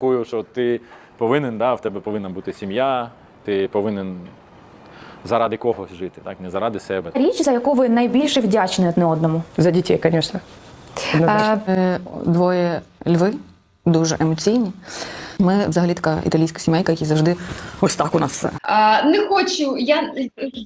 Рахую, що ти повинен, да, в тебе повинна бути сім'я, ти повинен заради когось жити, так, не заради себе. Річ, за яку ви найбільше вдячні одне одному. За дітей, звісно. Е, Двоє льви, дуже емоційні. Ми взагалі така італійська сімейка, які завжди ось так у нас все. А, не хочу, я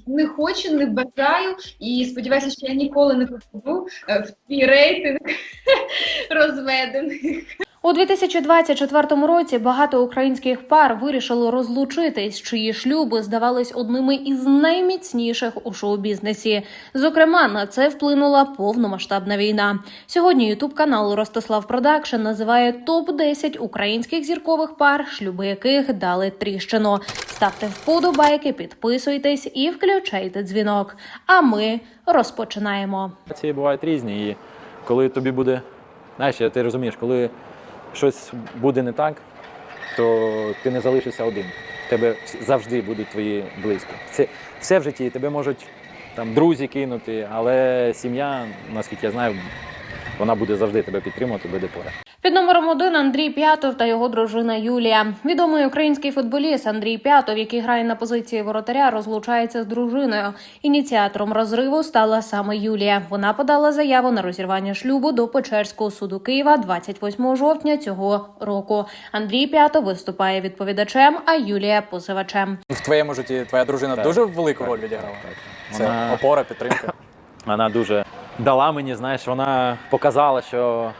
не хочу, не бажаю і сподіваюся, що я ніколи не попаду е, в твій рейтинг розведених. У 2024 році багато українських пар вирішили розлучитись, чиї шлюби здавались одними із найміцніших у шоу-бізнесі. Зокрема, на це вплинула повномасштабна війна. Сьогодні ютуб канал Ростислав Продакшн називає топ 10 українських зіркових пар, шлюби яких дали тріщину. Ставте вподобайки, підписуйтесь і включайте дзвінок. А ми розпочинаємо. Ці бувають різні. І коли тобі буде, знаєш, ти розумієш, коли щось буде не так, то ти не залишишся один. Тебе завжди будуть твої близькі. Це все в житті тебе можуть там друзі кинути, але сім'я, наскільки я знаю, вона буде завжди тебе підтримувати, буде поряд. Під номером один Андрій П'ятов та його дружина Юлія. Відомий український футболіст Андрій П'ятов, який грає на позиції воротаря, розлучається з дружиною. Ініціатором розриву стала саме Юлія. Вона подала заяву на розірвання шлюбу до Печерського суду Києва 28 жовтня цього року. Андрій П'ятов виступає відповідачем, а Юлія позивачем. В твоєму житті твоя дружина Так, дуже велику так, роль відіграла. так. Це Вона- опора, підтримка. Вона дуже дала мені, знаєш, вона показала, що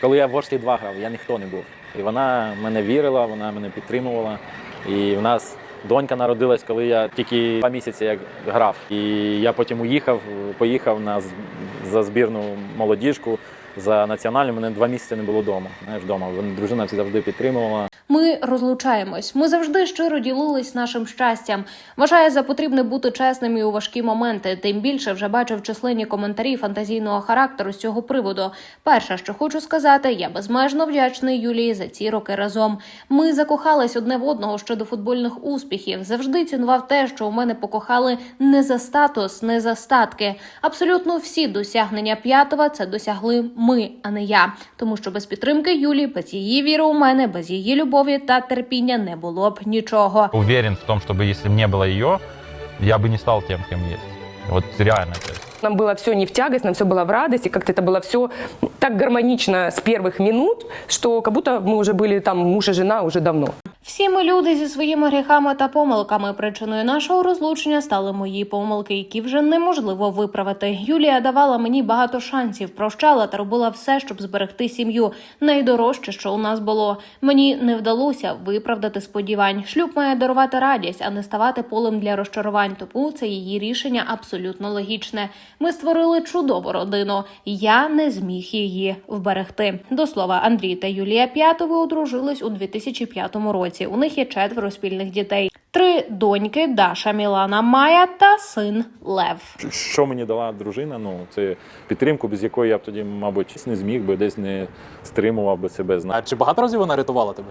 коли я в Ворслі 2 грав, я ніхто не був. І вона мене вірила, вона мене підтримувала. І в нас донька народилась, коли я тільки два місяці як грав. І я потім уїхав, поїхав на, за збірну молодіжку. За національну мене два місяці не було вдома. Знаєш, вдома. Дружина завжди підтримувала. Ми розлучаємось. Ми завжди щиро ділились нашим щастям. Вважаю за потрібне бути чесним і у важкі моменти. Тим більше вже бачив численні коментарі фантазійного характеру з цього приводу. Перше, що хочу сказати, я безмежно вдячний Юлії за ці роки разом. Ми закохались одне в одного щодо футбольних успіхів. Завжди цінував те, що у мене покохали не за статус, не за статки. Абсолютно всі досягнення п'ятого це досягли ми, а не я. Тому що без підтримки Юлі, без її віри у мене, без її любові та терпіння не було б нічого. уверен в том, чтобы если бы не было ее, я бы не стал тем, кем есть. Вот реально. то есть. Нам было все не в тягость, нам все было в радость, и как-то это было все так гармонично с первых минут, что как будто мы уже были там муж и жена уже давно. Всі ми люди зі своїми гріхами та помилками. Причиною нашого розлучення стали мої помилки, які вже неможливо виправити. Юлія давала мені багато шансів, прощала та робила все, щоб зберегти сім'ю. Найдорожче, що у нас було. Мені не вдалося виправдати сподівань. Шлюб має дарувати радість, а не ставати полем для розчарувань. Тому це її рішення абсолютно логічне. Ми створили чудову родину. Я не зміг її вберегти. До слова, Андрій та Юлія П'ятови одружились у 2005 році. У них є четверо спільних дітей. Три доньки Даша, Мілана, Майя та син Лев. Що мені дала дружина? Ну, це підтримку, без якої я б тоді, мабуть, не зміг би, десь не стримував би себе. А чи багато разів вона рятувала тебе?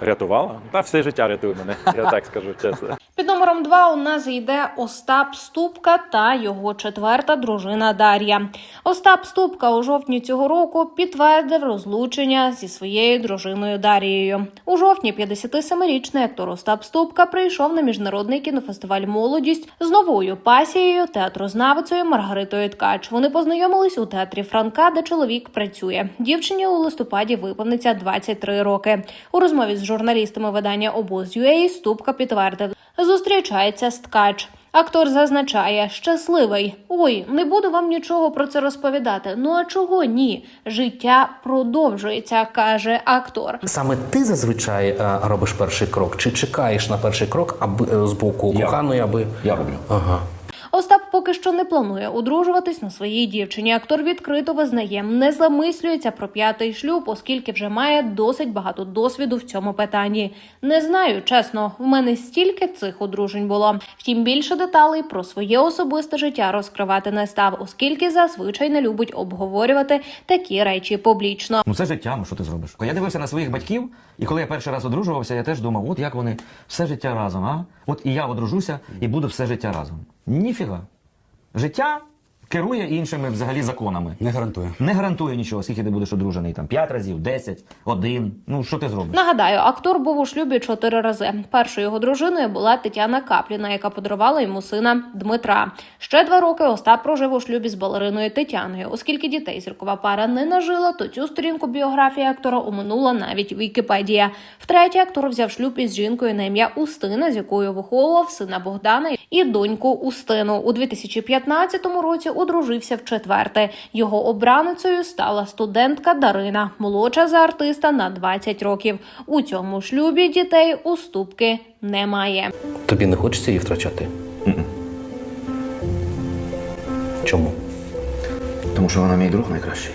Рятувала? Та все життя рятує мене, я так скажу чесно. Під номером два у нас йде Остап Ступка та його четверта дружина Дар'я. Остап Ступка у жовтні цього року підтвердив розлучення зі своєю дружиною Дарією. У жовтні 57-річний актор Остап Ступка прийшов на міжнародний кінофестиваль Молодість з новою пасією театрознавицею Маргаритою Ткач. Вони познайомились у театрі Франка, де чоловік працює. Дівчині у листопаді виповниться 23 роки. У розмові з журналістами видання обоз Обоз.UA Ступка підтвердив, зустрічається з Ткач. Актор зазначає, щасливий. Ой, не буду вам нічого про це розповідати. Ну а чого ні? Життя продовжується, каже актор. Саме ти зазвичай е, робиш перший крок, чи чекаєш на перший крок аби е, з боку коханої, аби Я роблю. ага. Остап поки що не планує одружуватись на своїй дівчині. Актор відкрито визнає, не замислюється про п'ятий шлюб, оскільки вже має досить багато досвіду в цьому питанні. Не знаю, чесно, в мене стільки цих одружень було. Втім, більше деталей про своє особисте життя розкривати не став, оскільки зазвичай не любить обговорювати такі речі публічно. Ну це життя, ну що ти зробиш? Я дивився на своїх батьків, і коли я перший раз одружувався, я теж думав, от як вони все життя разом, а? От і я одружуся і буду все життя разом. Ніфіга. Життя керує іншими взагалі законами. Не гарантую. Не гарантує нічого, скільки ти будеш одружений там 5 разів, 10, 1. Ну що ти зробиш? Нагадаю, актор був у шлюбі чотири рази. Першою його дружиною була Тетяна Капліна, яка подарувала йому сина Дмитра. Ще два роки Остап прожив у шлюбі з балериною Тетяною. Оскільки дітей зіркова пара не нажила, то цю сторінку біографії актора оминула навіть Вікіпедія. Втретє, актор взяв шлюб із жінкою на ім'я Устина, з якою виховував сина Богдана і доньку Устину. У 2015 році одружився вчетверте. Його обраницею стала студентка Дарина, молодша за артиста на 20 років. У цьому шлюбі дітей уступки немає. Тобі не хочеться її втрачати? Чому? Тому що вона мій друг найкращий.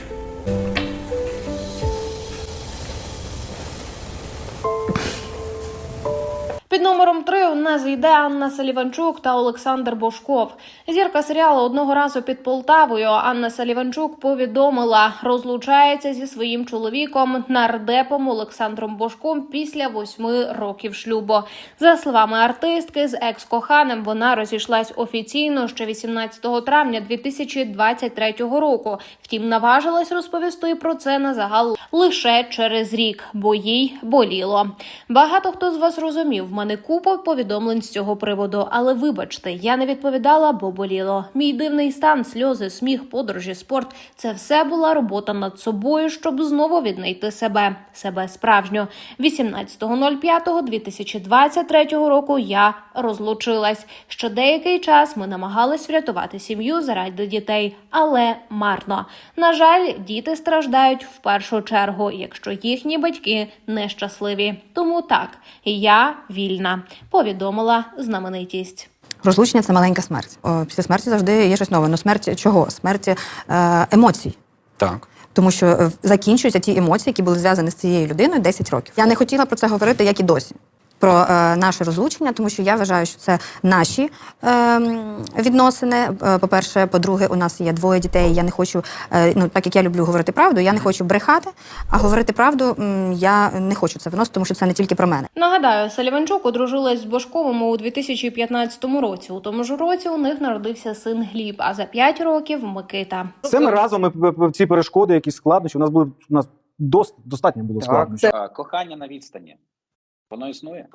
Номером 3 у нас йде Анна Саліванчук та Олександр Бошков. Зірка серіалу одного разу під Полтавою. Анна Саліванчук повідомила, розлучається зі своїм чоловіком нардепом Олександром Бошком після восьми років шлюбу. За словами артистки, з екс-коханим вона розійшлась офіційно ще 18 травня 2023 року. Втім, наважилась розповісти про це на загал лише через рік, бо їй боліло. Багато хто з вас розумів, мене купа повідомлень з цього приводу, але вибачте, я не відповідала, бо боліло. Мій дивний стан, сльози, сміх, подорожі, спорт це все була робота над собою, щоб знову віднайти себе, себе справжню. 18.05.2023 року я розлучилась. Ще деякий час ми намагались врятувати сім'ю заради дітей, але марно. На жаль, діти страждають в першу чергу, якщо їхні батьки нещасливі. Тому так, я вільна, повідомила знаменитість. Розлучення це маленька смерть. Після смерті завжди є щось нове. Ну смерть чого? Смерть е, емоцій. Так. Тому що е, закінчуються ті емоції, які були зв'язані з цією людиною 10 років. Я не хотіла про це говорити, як і досі. Про е, наше розлучення, тому що я вважаю, що це наші е, відносини. По-перше, по-друге, у нас є двоє дітей. Я не хочу, е, ну так як я люблю говорити правду, я не хочу брехати, а говорити правду м, я не хочу це виносити, тому що це не тільки про мене. Нагадаю, Саліванчук одружилась з Бошковим у 2015 році. У тому ж році у них народився син Гліб, а за 5 років Микита. Все ми разом ми п- п- ці перешкоди, якісь складнощі. У нас були у нас дос, достатньо було складнощів. А, Кохання на відстані. Воно існує.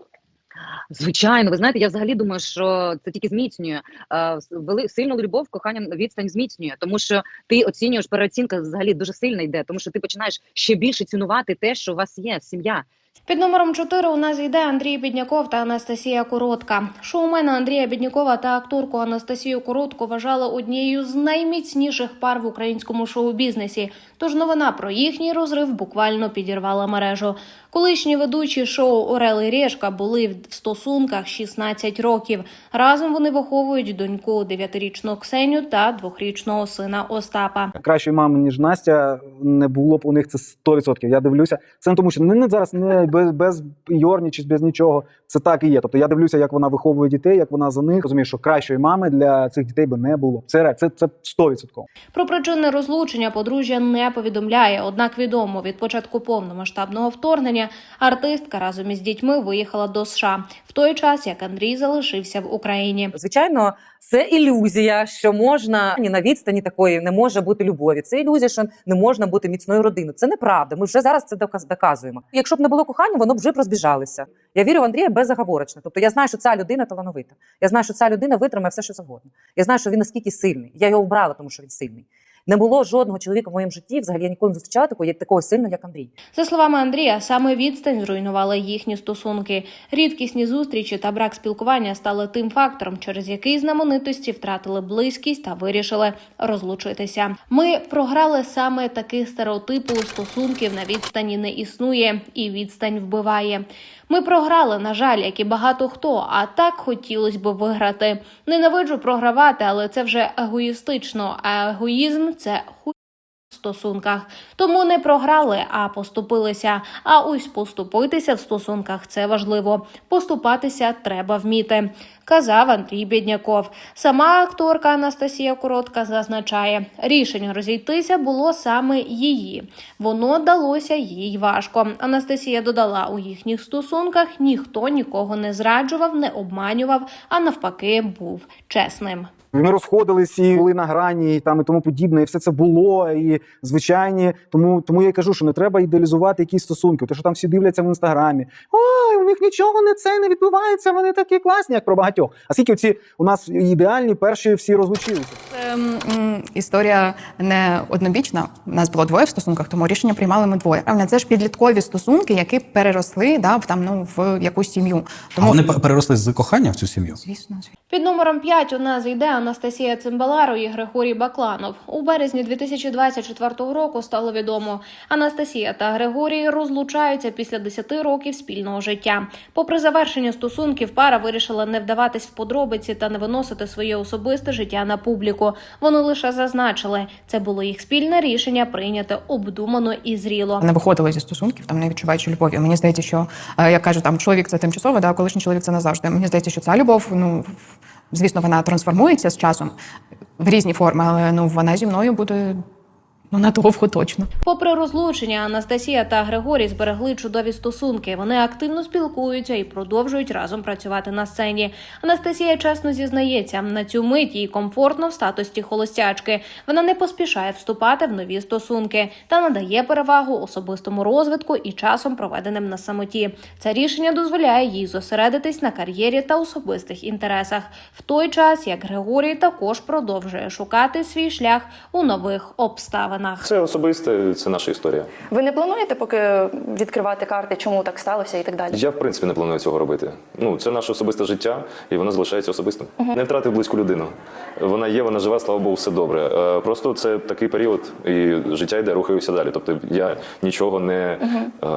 Звичайно, ви знаєте, я взагалі думаю, що це тільки зміцнює Е, вели сильну любов, кохання відстань зміцнює, тому що ти оцінюєш переоцінка взагалі дуже сильно йде, тому що ти починаєш ще більше цінувати те, що у вас є сім'я. Під номером 4 у нас йде Андрій Бідняков та Анастасія Коротка. Шоумена Андрія Біднякова та акторку Анастасію Коротку вважали однією з найміцніших пар в українському шоу-бізнесі. Тож новина про їхній розрив буквально підірвала мережу. Колишні ведучі шоу Орел і Решка були в стосунках 16 років. Разом вони виховують доньку 9-річну Ксеню та 2-річного сина Остапа. Кращої мами, ніж Настя, не було б у них це 100%. Я дивлюся. Це не тому, що не, не зараз не без, без Йорні чи без нічого. Це так і є. Тобто я дивлюся, як вона виховує дітей, як вона за них. Розумію, що кращої мами для цих дітей би не було. Це це, це 100%. Про причини розлучення подружжя не повідомляє. Однак відомо від початку повномасштабного вторгнення артистка разом із дітьми виїхала до США в той час, як Андрій залишився в Україні. Звичайно, це ілюзія, що можна ні на відстані такої не може бути любові. Це ілюзія, що не можна бути міцною родиною. Це неправда. Ми вже зараз це доказ- доказуємо. Якщо б не було кохання, воно б вже розбіжалося. Я вірю в Андрія безоговорочно. Тобто я знаю, що ця людина талановита. Я знаю, що ця людина витримає все, що завгодно. Я знаю, що він наскільки сильний. Я його обрала, тому що він сильний. Не було жодного чоловіка в моєму житті. Взагалі я ніколи не зустрічала такого, як такого сильного, як Андрій. За словами Андрія, саме відстань зруйнувала їхні стосунки. Рідкісні зустрічі та брак спілкування стали тим фактором, через який знаменитості втратили близькість та вирішили розлучитися. Ми програли саме такий стереотип у стосунків на відстані не існує, і відстань вбиває. Ми програли, на жаль, як і багато хто, а так хотілося б виграти. Ненавиджу програвати, але це вже егоїстично. А егоїзм це хуй в стосунках. Тому не програли, а поступилися. А ось поступитися в стосунках це важливо. Поступатися треба вміти. Казав Андрій Бідняков. Сама акторка Анастасія Коротка зазначає, рішення розійтися було саме її. Воно далося їй важко. Анастасія додала, у їхніх стосунках ніхто нікого не зраджував, не обманював, а навпаки, був чесним. Вони розходились і були на грані, і там і тому подібне, і все це було, і звичайні. Тому, тому я й кажу, що не треба ідеалізувати якісь стосунки. Те, що там всі дивляться в інстаграмі. Ой, у них нічого не це не відбувається, вони такі класні, як про багатьох. А скільки ці у нас ідеальні перші всі розлучилися? Це історія не однобічна. У нас було двоє в стосунках, тому рішення приймали ми двоє. Правильно, це ж підліткові стосунки, які переросли да, в там ну в якусь сім'ю. Тому переросли з кохання в цю сім'ю. звісно, Під номером 5 у нас йде Анастасія Цимбаларо і Григорій Бакланов. У березні 2024 року стало відомо, Анастасія та Григорій розлучаються після 10 років спільного життя. Попри завершення стосунків, пара вирішила не вдаватись в подробиці та не виносити своє особисте життя на публіку. Вони лише зазначили, це було їх спільне рішення прийняте обдумано і зріло. не виходили зі стосунків, там не відчуваючи любові. Мені здається, що е, я кажу, там чоловік це тимчасово, да, колишній чоловік це назавжди. Мені здається, що ця любов, ну звісно, вона трансформується з часом в різні форми, але ну вона зі мною буде надовго точно. Попри розлучення, Анастасія та Григорій зберегли чудові стосунки. Вони активно спілкуються і продовжують разом працювати на сцені. Анастасія чесно зізнається, на цю мить їй комфортно в статусі холостячки. Вона не поспішає вступати в нові стосунки та надає перевагу особистому розвитку і часом проведеним на самоті. Це рішення дозволяє їй зосередитись на кар'єрі та особистих інтересах, в той час як Григорій також продовжує шукати свій шлях у нових обставинах. Це особисте, це наша історія. Ви не плануєте поки відкривати карти, чому так сталося і так далі? Я в принципі не планую цього робити. Ну це наше особисте життя, і воно залишається особистим. Не втратив близьку людину. Вона є, вона жива, слава Богу, все добре. Е, Просто це такий період, і життя йде, рухаюся далі. Тобто я нічого не, е,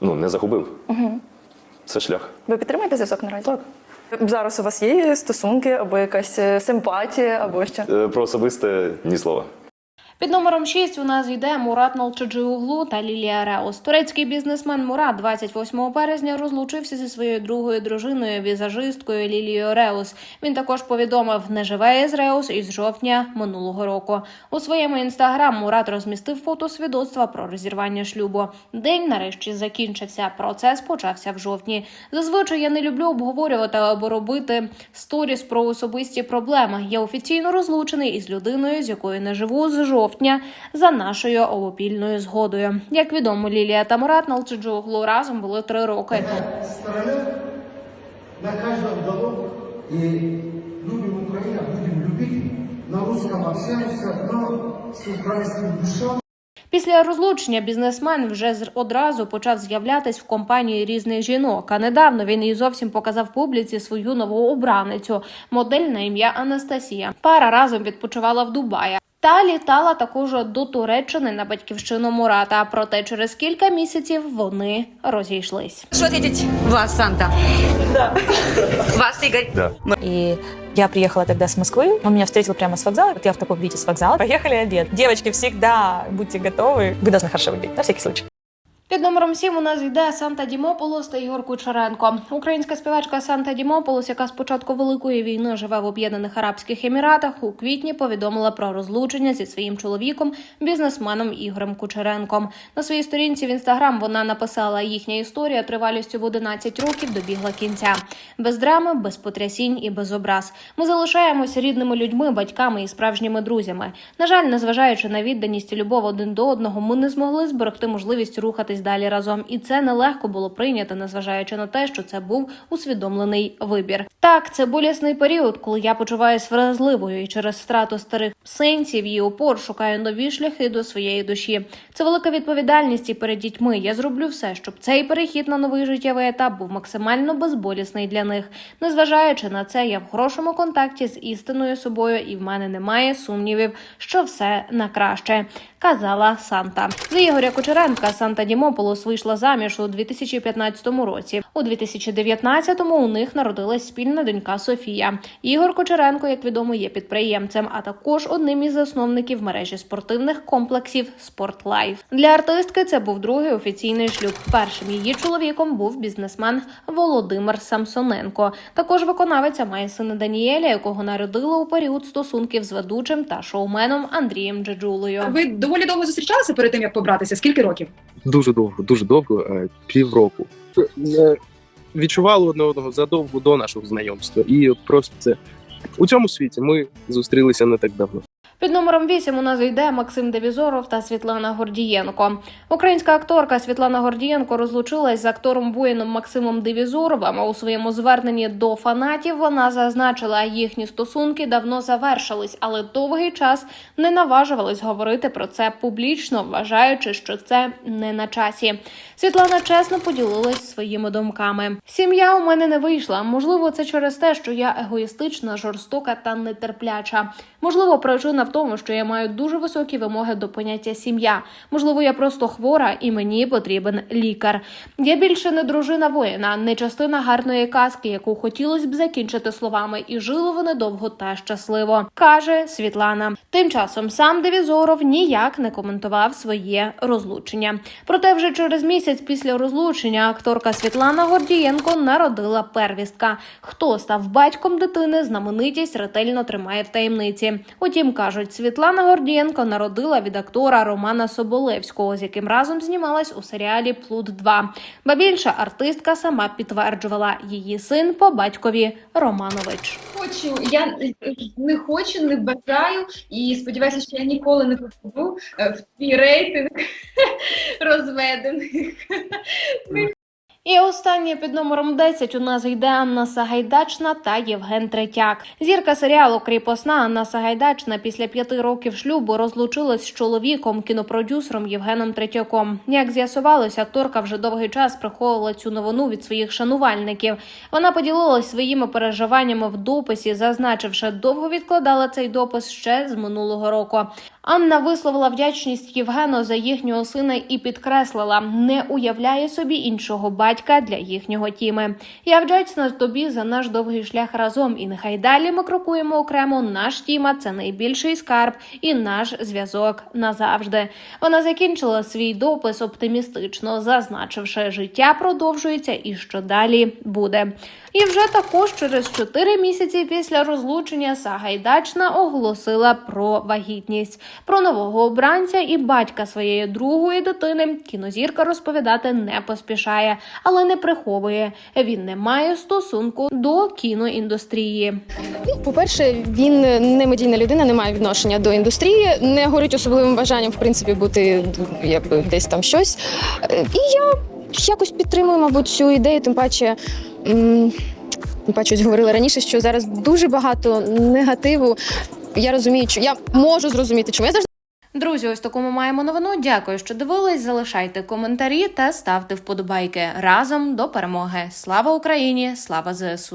ну, не загубив. Угу. Це шлях. Ви підтримуєте зв'язок наразі? Так. Зараз у вас є стосунки або якась е, симпатія, або що? Про особисте ні слова. Під номером 6 у нас йде Мурат Налчаджиуглу та Лілія Реус. Турецький бізнесмен Мурат 28 березня розлучився зі своєю другою дружиною, візажисткою Лілією Реус. Він також повідомив, не живе із Реус із жовтня минулого року. У своєму інстаграм Мурат розмістив фото свідоцтва про розірвання шлюбу. День нарешті закінчився. Процес почався в жовтні. Зазвичай я не люблю обговорювати або робити сторіс про особисті проблеми. Я офіційно розлучений із людиною, з якою не живу з жовтня за нашою обопільною згодою. Як відомо, Лілія та Мурат Налчиджоглу разом були три роки. Стороны на каждом уголок. И любим Украину, будем любить, на русском общаемся, но с украинским душом. Після розлучення бізнесмен вже з- одразу почав з'являтись в компанії різних жінок. А недавно він і зовсім показав публіці свою нову обраницю, модель на ім'я Анастасія. Пара разом відпочивала в Дубаї. Та літала також до Туреччини на батьківщину Мурата. Проте через кілька місяців вони розійшлись. Что ответить? Вас, Санта. Да. Вас, Игорь. Да. И я приехала тогда с Москвы. Он меня встретил прямо с вокзала. Вот я в таком виде с вокзала. Поехали обед. Девочки, всегда будьте готовы. Вы должны хорошо выглядеть, на всякий случай. Під номером 7 у нас йде Санта Дімополос та Ігор Кучеренко. Українська співачка Санта Дімополос, яка з початку великої війни живе в Об'єднаних Арабських Еміратах, у квітні повідомила про розлучення зі своїм чоловіком, бізнесменом Ігорем Кучеренком. На своїй сторінці в інстаграм вона написала: їхня історія тривалістю в 11 років добігла кінця. Без драми, без потрясінь і без образ. Ми залишаємося рідними людьми, батьками і справжніми друзями. На жаль, незважаючи на відданість і любов один до одного, ми не змогли зберегти можливість рухатись далі разом. І це нелегко було прийняти, незважаючи на те, що це був усвідомлений вибір. Так, це болісний період, коли я почуваюся вразливою і через втрату старих сенсів і опор шукаю нові шляхи до своєї душі. Це велика відповідальність і перед дітьми. Я зроблю все, щоб цей перехід на новий життєвий етап був максимально безболісний для них. Незважаючи на це, я в хорошому контакті з істинною собою, і в мене немає сумнівів, що все на краще. Казала Санта. За Ігоря Кучеренка Санта Дімополос вийшла заміж у 2015 році. У 2019-му у них народилась спільна донька Софія. Ігор Кучеренко, як відомо, є підприємцем, а також одним із засновників мережі спортивних комплексів Спортлайф. Для артистки це був другий офіційний шлюб. Першим її чоловіком був бізнесмен Володимир Самсоненко. Також виконавиця має сина Даніеля, якого народила у період стосунків з ведучим та шоуменом Андрієм Джеджулою. Ви доволі довго зустрічалися перед тим, як побратися? Скільки років? Дуже довго, дуже довго, е, півроку. Е, Відчували одне одного задовго до нашого знайомства. І от просто це У цьому світі ми зустрілися не так давно. Під номером 8 у нас йде Максим Девізоров та Світлана Гордієнко. Українська акторка Світлана Гордієнко розлучилась з актором воїном Максимом Девізоровим. У своєму зверненні до фанатів вона зазначила, їхні стосунки давно завершились, але довгий час не наважувались говорити про це публічно, вважаючи, що це не на часі. Світлана чесно поділилась своїми думками. Сім'я у мене не вийшла. Можливо, це через те, що я егоїстична, жорстока та нетерпляча. Можливо, причина в тому, що я маю дуже високі вимоги до поняття сім'я. Можливо, я просто хвора і мені потрібен лікар. Я більше не дружина воїна, не частина гарної казки, яку хотілося б закінчити словами, і жили вони довго та щасливо, каже Світлана. Тим часом сам Девізоров ніяк не коментував своє розлучення. Проте, вже через місяць після розлучення акторка Світлана Гордієнко народила первістка. Хто став батьком дитини, знаменитість ретельно тримає в таємниці. Утім, кажуть, Світлана Гордієнко народила від актора Романа Соболевського, з яким разом знімалась у серіалі Плут 2 Ба більше артистка сама підтверджувала її син по батькові Романович. Хочу, я не хочу, не бажаю і сподіваюся, що я ніколи не попаду е, в твій рейтинг розведених. І останнє під номером 10 у нас йде Анна Сагайдачна та Євген Третяк. Зірка серіалу Кріпосна Анна Сагайдачна після п'яти років шлюбу розлучилась з чоловіком, кінопродюсером Євгеном Третяком. Як з'ясувалося, акторка вже довгий час приховувала цю новину від своїх шанувальників. Вона поділилась своїми переживаннями в дописі, зазначивши, довго відкладала цей допис ще з минулого року. Анна висловила вдячність Євгену за їхнього сина і підкреслила, не уявляє собі іншого батька для їхнього тіми. Я вдячна тобі за наш довгий шлях разом, і нехай далі ми крокуємо окремо. Наш тіма це найбільший скарб і наш зв'язок назавжди. Вона закінчила свій допис оптимістично, зазначивши, життя продовжується і що далі буде. І вже також через 4 місяці після розлучення Сагайдачна оголосила про вагітність. Про нового обранця і батька своєї другої дитини кінозірка розповідати не поспішає, але не приховує. Він не має стосунку до кіноіндустрії. По-перше, він не медійна людина, не має відношення до індустрії, не горить особливим бажанням, в принципі, бути якби десь там щось. Е, І я якось підтримую, мабуть, цю ідею, тим паче. Тим говорила раніше, що зараз дуже багато негативу. Я розумію, що я можу зрозуміти, чому я завжди. Друзі, ось таку ми маємо новину. Дякую, що дивились. Залишайте коментарі та ставте вподобайки разом до перемоги. Слава Україні! Слава ЗСУ!